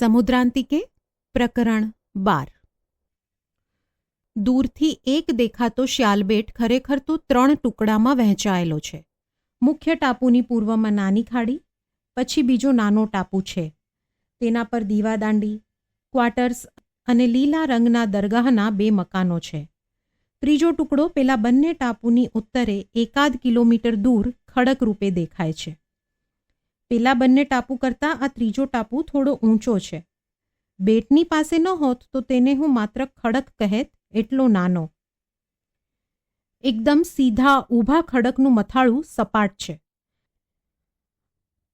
સમુદ્રાંતિકે પ્રકરણ બાર દૂરથી એક દેખાતો શ્યાલબેટ ખરેખર તો ત્રણ ટુકડામાં વહેંચાયેલો છે. મુખ્ય ટાપુની પૂર્વમાં નાની ખાડી, પછી બીજો નાનો ટાપુ છે. તેના પર દીવાદાંડી, ક્વાર્ટર્સ અને લીલા રંગના દરગાહના બે મકાનો છે. ત્રીજો ટુકડો પેલા બંને ટાપુની ઉત્તરે એકાદ કિલોમીટર દૂર ખડક રૂપે દેખાય છે. પેલા બંને ટાપુ કરતાં આ ત્રીજો ટાપુ થોડો ઊંચો છે. બેટની પાસે ન હોત તો તેને હું માત્ર ખડક કહેત એટલો નાનો. એકદમ સીધા ઊભા ખડકનું મથાળું સપાટ છે.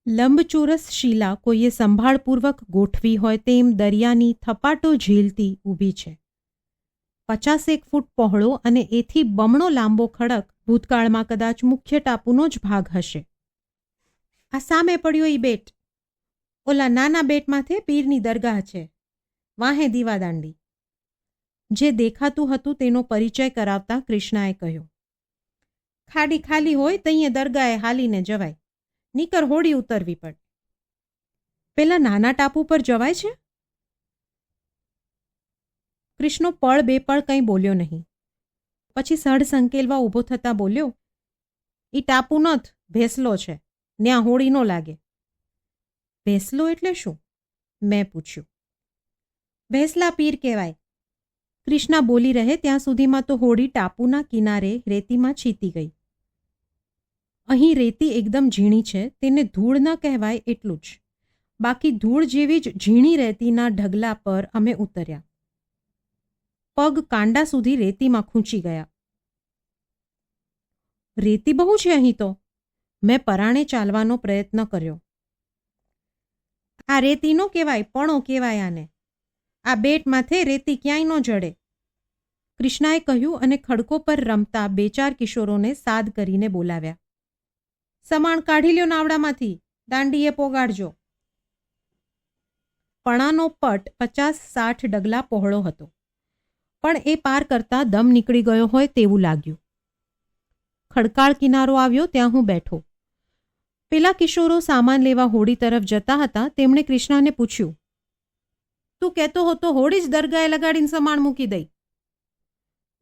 લંબચોરસ શીલા કોઈએ સંભાળપૂર્વક ગોઠવી હોય તેમ દરિયાની થપાટો ઝીલતી ઊભી છે. પચાસેક ફૂટ પહોળો અને એથી બમણો લાંબો ખડક ભૂતકાળમાં કદાચ મુખ્ય ટાપુનો જ ભાગ હશે. આ સામે પડ્યો એ બેટ. ઓલા નાના બેટ માથે પીરની દરગાહ છે. વાહે દીવાદાંડી. જે દેખાતું હતું તેનો પરિચય કરાવતા કૃષ્ણાએ કહ્યું, ખાડી ખાલી હોય તઈએ દરગાહે હાલીને જવાય. નીકર હોડી ઉતરવી પડે. પેલા નાના ટાપુ પર જવાય છે? કૃષ્ણો પળ બે પળ કંઈ બોલ્યો નહીં. પછી સઢ સંકેલવા ઊભો થતાં બોલ્યો, ઈ ટાપુ નથ, ભેસલો છે. ન્યા હોળી ન લાગે. ભેંસલો એટલે શું? મેં પૂછ્યું. ભેંસલા પીર કહેવાય. કૃષ્ણા બોલી રહે ત્યાં સુધીમાં તો હોડી ટાપુના કિનારે રેતીમાં છીતી ગઈ. અહીં રેતી એકદમ ઝીણી છે, તેને ધૂળ ન કહેવાય એટલું જ. બાકી ધૂળ જેવી જ ઝીણી રેતીના ઢગલા પર અમે ઉતર્યા. પગ કાંડા સુધી રેતીમાં ખૂંચી ગયા. રેતી બહુ છે અહીં તો? મેં પરાણે ચાલવાનો પ્રયત્ન કર્યો. આ રેતી નો કહેવાય, પણો કહેવાય આને. આ બેટ માથે રેતી ક્યાંય ન જડે. કૃષ્ણાએ કહ્યું અને ખડકો પર રમતા બે ચાર કિશોરોને સાદ કરીને બોલાવ્યા. સમાણ કાઢી લ્યો નાવડામાંથી, દાંડીએ પોગાડજો. પણાનો પટ પચાસ સાઠ ડગલા પહોળો હતો. પણ એ પાર કરતા દમ નીકળી ગયો હોય તેવું લાગ્યું. ખડકાળ કિનારો આવ્યો ત્યાં હું બેઠો. પેલા કિશોરો સામાન લેવા હોડી તરફ જતા હતા, તેમણે કૃષ્ણાને પૂછ્યું, તું કહેતો હતો હોડી જ દરગાહે લગાડીને સમાણ મૂકી દઈ.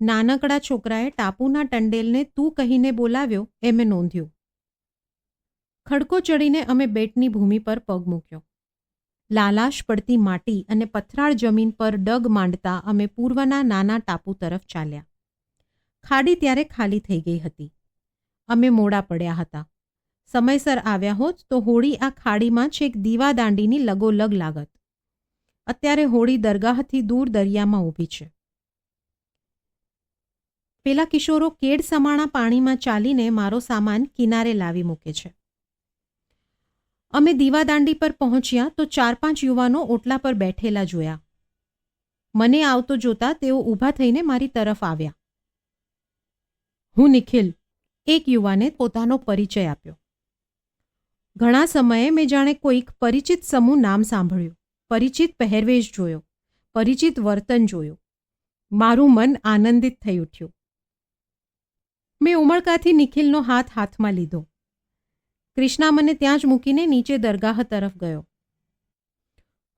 નાનકડા છોકરાએ ટાપુના ટંડેલને તું કહીને બોલાવ્યો એ મેં નોંધ્યું. ખડકો ચડીને અમે બેટની ભૂમિ પર પગ મૂક્યો. લાલાશ પડતી માટી અને પથરાળ જમીન પર ડગ માંડતા અમે પૂર્વના નાના ટાપુ તરફ ચાલ્યા. ખાડી ત્યારે ખાલી થઈ ગઈ હતી. અમે મોડા પડ્યા હતા. સમયસર આવ્યા હોત તો હોળી આ ખાડીમાં છેક દીવાદાંડીની લગોલગ લાગત. અત્યારે હોળી દરગાહથી દૂર દરિયામાં ઊભી છે. પેલા કિશોરો કેડ સમાણા પાણીમાં ચાલીને મારો સામાન કિનારે લાવી મૂકે છે. અમે દીવાદાંડી પર પહોંચ્યા તો ચાર પાંચ યુવાનો ઓટલા પર બેઠેલા જોયા. મને આવતો જોતા તેઓ ઊભા થઈને મારી તરફ આવ્યા. હું નિખિલ, એક યુવાને પોતાનો પરિચય આપ્યો. ઘણા સમયે મેં જાણે કોઈક પરિચિત સમૂહ નામ સાંભળ્યું. પરિચિત પહેરવેશ જોયો. પરિચિત વર્તન જોયું. મારું મન આનંદિત થઈ ઉઠ્યું. મેં ઉમળકાથી નિખિલનો હાથ હાથમાં લીધો. કૃષ્ણા મને ત્યાં જ મૂકીને નીચે દરગાહ તરફ ગયો.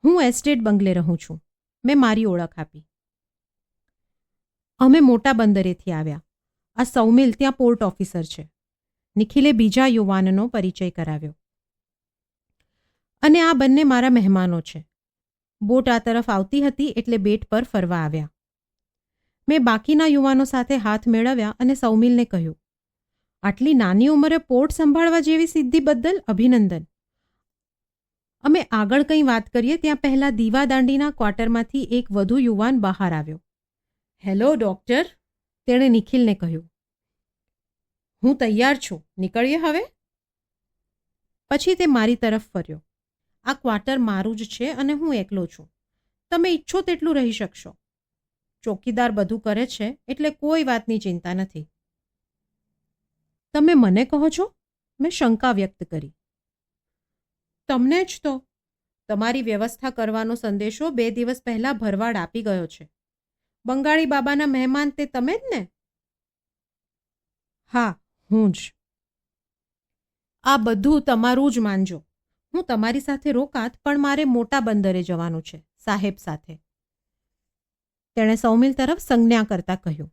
હું એસ્ટેટ બંગલે રહું છું. મેં મારી ઓળખ આપી. અમે મોટા બંદરેથી આવ્યા. આ સૌમિલ ત્યાં પોર્ટ ઓફિસર છે. નિખિલે બીજા યુવાનનો પરિચય કરાવ્યો. અને આ બંને મારા મહેમાનો છે. બોટ આ તરફ આવતી હતી એટલે બેટ પર ફરવા આવ્યા. મેં બાકીના યુવાનો સાથે હાથ મેળવ્યા અને સૌમિલને કહ્યું, આટલી નાની ઉંમરે પોર્ટ સંભાળવા જેવી સિદ્ધિ બદલ અભિનંદન. અમે આગળ કંઈ વાત કરીએ ત્યાં પહેલાં દીવાદાંડીના ક્વાર્ટરમાંથી એક વધુ યુવાન બહાર આવ્યો. હેલો, ડૉક્ટર, તેણે નિખિલને કહ્યું. હું તૈયાર છું. નીકળીએ હવે? પછી તે મારી તરફ ફર્યો. આ ક્વાર્ટર મારું જ છે અને હું એકલો છું. તમે ઈચ્છો તેટલું રહી શકશો. ચોકીદાર બધું કરે છે એટલે કોઈ વાતની ચિંતા નથી. તમે મને કહો છો? મેં શંકા વ્યક્ત કરી. તમને જ તો. તમારી વ્યવસ્થા કરવાનો સંદેશો બે દિવસ પહેલા ભરવાડ આપી ગયો છે. બંગાળી બાબાના મહેમાન તે તમે જ ને? હા, હું જ. આ બધું તમારું જ માનજો. હું તમારી સાથે રોકાત, પણ મારે મોટા બંદરે જવાનું છે, સાહેબ સાથે. તેણે સૌમિલ તરફ સંજ્ઞા કરતા કહ્યું.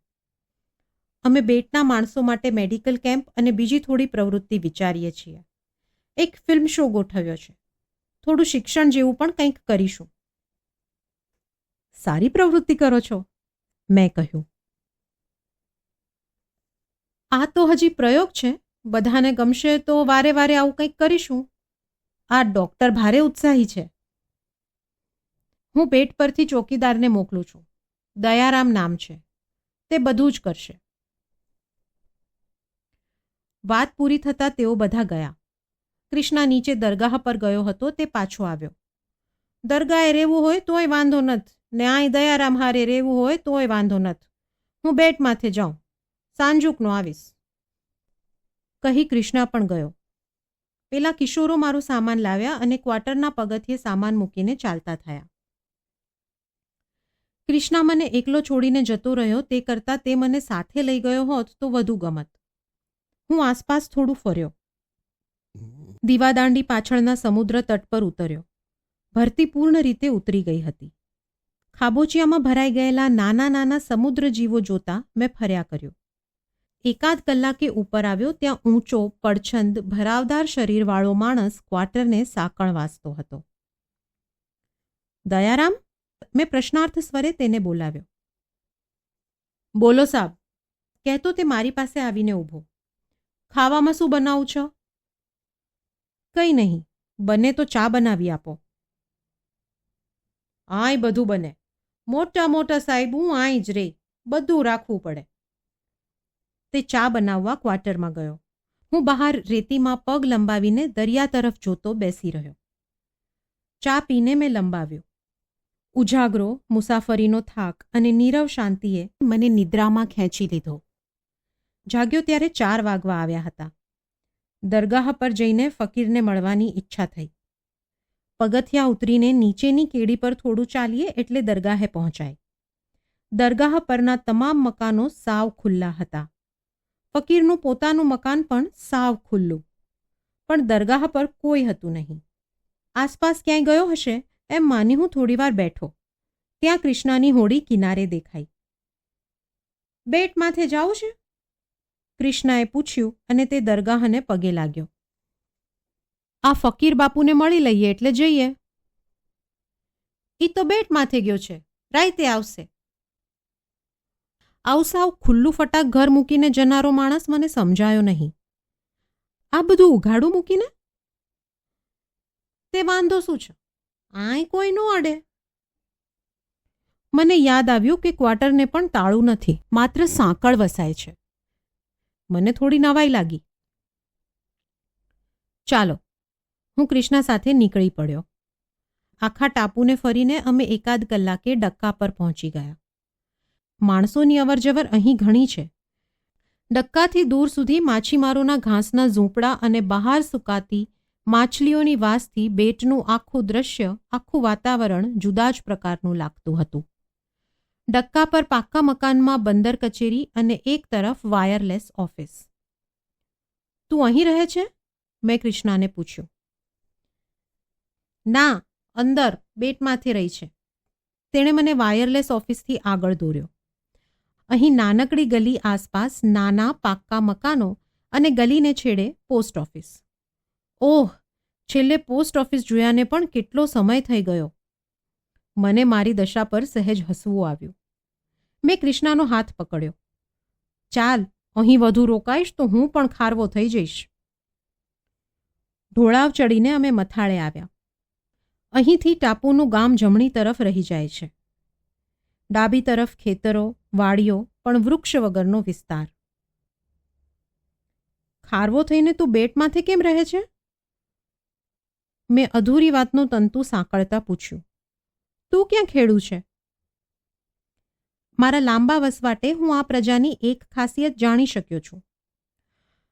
અમે બેટના માણસો માટે મેડિકલ કેમ્પ અને બીજી થોડી પ્રવૃત્તિ વિચારીએ છીએ. એક ફિલ્મ શો ગોઠવ્યો છે. થોડું શિક્ષણ જેવું પણ કંઈક કરીશું. સારી પ્રવૃત્તિ કરો છો, મેં કહ્યું. આ તો હજી પ્રયોગ છે. બધાને ગમશે તો વારે વારે આવું કંઈક કરીશું. આ ડોક્ટર ભારે ઉત્સાહી છે. હું પેટ પરથી ચોકીદારને મોકલું છું. દયારામ નામ છે. તે બધું જ કરશે. વાત પૂરી થતાં તેઓ બધા ગયા. કૃષ્ણા નીચે દરગાહ પર ગયો હતો, તે પાછો આવ્યો. દરગાહે રહેવું હોય તોય વાંધો નથ. ને આય દયારામ હારે રહેવું હોય તોય વાંધો નથ. હું બેટ માથે જાઉં. સાંજુકનો આવીશ. કહી કૃષ્ણા પણ ગયો. પેલા કિશોરો મારો સામાન લાવ્યા અને ક્વાર્ટરના પગથિયે સામાન મૂકીને ચાલતા થયા. કૃષ્ણા મને એકલો છોડીને જતો રહ્યો, તે કરતાં તે મને સાથે લઈ ગયો હોત તો વધુ ગમત. હું આસપાસ થોડું ફર્યો. દીવાદાંડી પાછળના સમુદ્ર તટ પર ઉતર્યો. ભરતી પૂર્ણ રીતે ઉતરી ગઈ હતી. ખાબોચિયામાં ભરાઈ ગયેલા નાના નાના સમુદ્ર જીવો જોતા મેં ફર્યા કર્યો. એકાદ કલાકે ઉપર આવ્યો ત્યાં ઊંચો, પડછંદ, ભરાવદાર શરીરવાળો માણસ ક્વાર્ટરને સાંકળ વાંચતો હતો. દયારામ, મેં પ્રશ્નાર્થ સ્વરે તેને બોલાવ્યો. બોલો સાબ, કહેતો તે મારી પાસે આવીને ઊભો. ખાવામાં શું બનાવું છો? કંઈ નહીં, બને તો ચા બનાવી આપો. આય બધું બને. મોટા મોટા સાહેબ, હું આય જ રે. બધું રાખવું પડે. તે ચા બનાવવા ક્વાર્ટરમાં ગયો. હું બહાર રેતીમાં પગ લંબાવીને દરિયા તરફ જોતો બેસી રહ્યો. ચા પીને મેં લંબાવ્યો. ઉજાગરો, મુસાફરીનો થાક અને નીરવ શાંતિએ મને નિદ્રામાં ખેંચી લીધો. જાગ્યો ત્યારે ચાર વાગવા આવ્યા હતા. દરગાહ પર જઈને ફકીરને મળવાની ઈચ્છા થઈ. પગથિયા ઉતરીને નીચેની કેડી પર થોડું ચાલીએ એટલે દરગાહે પહોંચાય. દરગાહ પરના તમામ મકાનો સાવ ખુલ્લા હતા. ફકીરનું પોતાનું મકાન પણ સાવ ખુલ્લું. પણ દરગાહ પર કોઈ હતું નહીં. આસપાસ ક્યાંય ગયો હશે એમ માની હું થોડીવાર બેઠો. ત્યાં કૃષ્ણાની હોડી કિનારે દેખાઈ. બેટ માથે જાવું છે? કૃષ્ણાએ પૂછ્યું અને તે દરગાહને પગે લાગ્યો. આ ફકીર બાપુને મળી લઈએ એટલે જઈએ. ઈ તો બેટ માથે ગયો છે. રાઈતે આવશે. આવું સાવ ખુલ્લું ફટાક ઘર મૂકીને જનારો માણસ મને સમજાયો નહીં. આ બધું ઉઘાડું મૂકીને? તે વાંધો શું છે? આય કોઈ નો અડે. મને યાદ આવ્યું કે ક્વાર્ટરને પણ તાળું નથી, માત્ર સાંકળ વસાય છે. મને થોડી નવાઈ લાગી. ચાલો, હું કૃષ્ણા સાથે નીકળી પડ્યો. આખા ટાપુને ફરીને અમે એકાદ કલાકે ડક્કા પર પહોંચી ગયા. માણસોની અવરજવર અહીં ઘણી છે. ડક્કાથી દૂર સુધી માછીમારોના ઘાસના ઝૂંપડા અને બહાર સુકાતી માછલીઓની વાસથી બેટનું આખું દ્રશ્ય, આખું વાતાવરણ જુદા જ પ્રકારનું લાગતું હતું. ડક્કા પર પાક્કા મકાનમાં બંદર કચેરી અને એક તરફ વાયરલેસ ઓફિસ. તું અહીં રહે છે? મેં કૃષ્ણાને પૂછ્યું. ના, અંદર, બેટમાંથી રહી છે. તેણે મને વાયરલેસ ઓફિસથી આગળ દોર્યો. અહીં નાનકડી ગલી આસપાસ નાના પાક્કા મકાનો અને ગલીને છેડે પોસ્ટ ઓફિસ. ઓહ, છેલ્લે પોસ્ટ ઓફિસ જોયાને પણ કેટલો સમય થઈ ગયો. મને મારી દશા પર સહેજ હસવું આવ્યું. મેં કૃષ્ણાનો હાથ પકડ્યો. ચાલ, અહીં વધુ રોકાઈશ તો હું પણ ખારવો થઈ જઈશ. ઢોળાવ ચડીને અમે મથાળે આવ્યા. અહીંથી ટાપુનું ગામ જમણી તરફ રહી જાય છે. ડાબી તરફ ખેતરો, વાડીઓ, પણ વૃક્ષ વગરનો વિસ્તાર. ખારવો થઈને તું બેટમાંથી કેમ રહે છે? મેં અધૂરી વાતનું તંતુ સાંકળતા પૂછ્યું. તું ક્યાં ખેડું છે? મારા લાંબા વસવાટે હું આ પ્રજાની એક ખાસિયત જાણી શક્યો છું.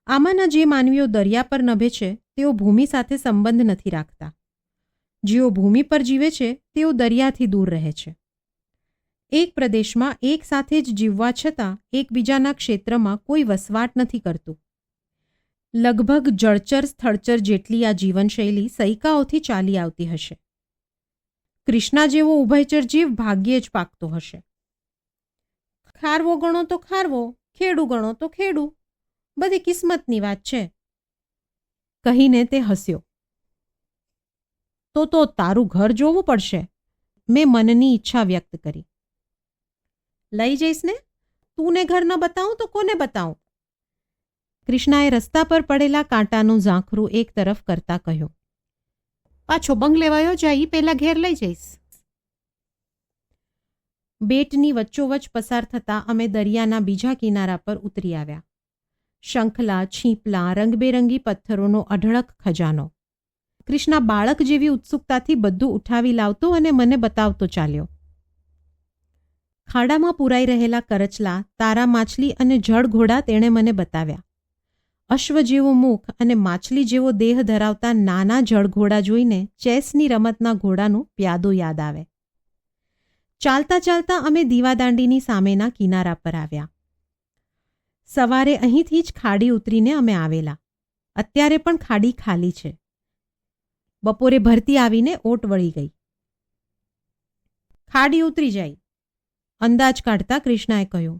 આમાંના જે માનવીઓ દરિયા પર નભે છે, તેઓ ભૂમિ સાથે સંબંધ નથી રાખતા. જેઓ ભૂમિ પર જીવે છે, તેઓ દરિયાથી દૂર રહે છે. એક પ્રદેશમાં એક સાથે જ જીવવા છતાં એકબીજાના ક્ષેત્રમાં કોઈ વસવાટ નથી કરતું. લગભગ જળચર સ્થળચર જેટલી આ જીવનશૈલી સૈકાઓથી ચાલી આવતી હશે. કૃષ્ણા જેવો ઉભયચર જીવ ભાગ્યે જ પાકતો હશે. ખારવો ગણો તો ખારવો, ખેડૂ ગણો તો ખેડૂ, બધી કિસ્મતની વાત છે. કહીને તે હસ્યો. તો તો તારું ઘર જોવું પડશે. મેં મનની ઈચ્છા વ્યક્ત કરી. લઈ જઈશ ને? તું ને ઘર ન બતાવું તો કોને બતાવું? કૃષ્ણાએ રસ્તા પર પડેલા કાંટાનું ઝાંખરું એક તરફ કરતા કહ્યું, પાછો બંગલે વયો જાય પહેલા ઘેર લઈ જઈશ. બેટની વચ્ચોવચ પસાર થતા અમે દરિયાના બીજા કિનારા પર ઉતરી આવ્યા. શંખલા, છીપલા, રંગબેરંગી પથ્થરોનો અઢળક ખજાનો. કૃષ્ણા બાળક જેવી ઉત્સુકતાથી બધું ઉઠાવી લાવતો અને મને બતાવતો ચાલ્યો. ખાડામાં પૂરાઈ રહેલા કરચલા, તારા માછલી અને જળઘોડા તેણે મને બતાવ્યા. અશ્વ જેવું મુખ અને માછલી જેવો દેહ ધરાવતા નાના જળઘોડા જોઈને ચેસની રમતના ઘોડાનું પ્યાદો યાદ આવે. ચાલતા ચાલતા અમે દીવાદાંડીની સામેના કિનારા પર આવ્યા. સવારે અહીંથી જ ખાડી ઉતરીને અમે આવેલા. અત્યારે પણ ખાડી ખાલી છે. બપોરે ભરતી આવીને ઓટ વળી ગઈ. ખાડી ઉતરી જાય. અંદાજ કાઢતા કૃષ્ણાએ કહ્યું,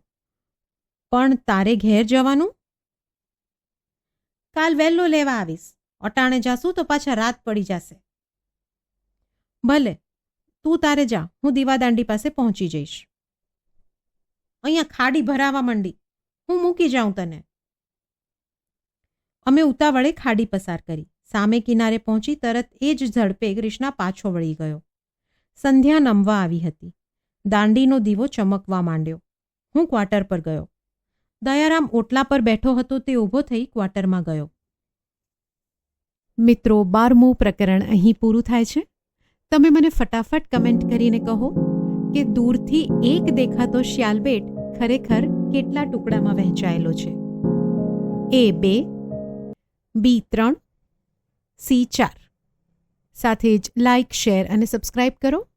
પણ તારે ઘેર જવાનું? કાલ વહેલો લેવા આવીશ. અટાણે જાશું તો પાછા રાત પડી જશે. ભલે, તું તારે જા. હું દીવાદાંડી પાસે પહોંચી જઈશ. અહીંયા ખાડી ભરાવા માંડી. હું મૂકી જાઉં તને. અમે ઉતાવળે ખાડી પસાર કરી. સામે કિનારે પહોંચી તરત એ જ ઝડપે કૃષ્ણા પાછો વળી ગયો. સંધ્યા નમવા આવી હતી. દાંડીનો દીવો ચમકવા માંડ્યો. હું ક્વાર્ટર પર ગયો. દયારામ ઓટલા પર બેઠો હતો તે ઊભો થઈ ક્વાર્ટરમાં ગયો. મિત્રો, બારમું પ્રકરણ અહીં પૂરું થાય છે? તમે મને ફટાફટ કમેન્ટ કરીને કહો કે દૂરથી એક દેખાતો શ્યાલબેટ ખરેખર કેટલા ટુકડામાં વહેંચાયેલો છે? એ બે, બી ત્રણ, સી ચાર. સાથે જ લાઇક શેર અને સબસ્ક્રાઇબ કરો.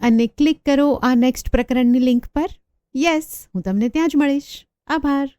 અને ક્લિક કરો આ નેક્સ્ટ પ્રકરણની લિંક પર. યસ, હું તમને ત્યાં જ મળીશ. આભાર.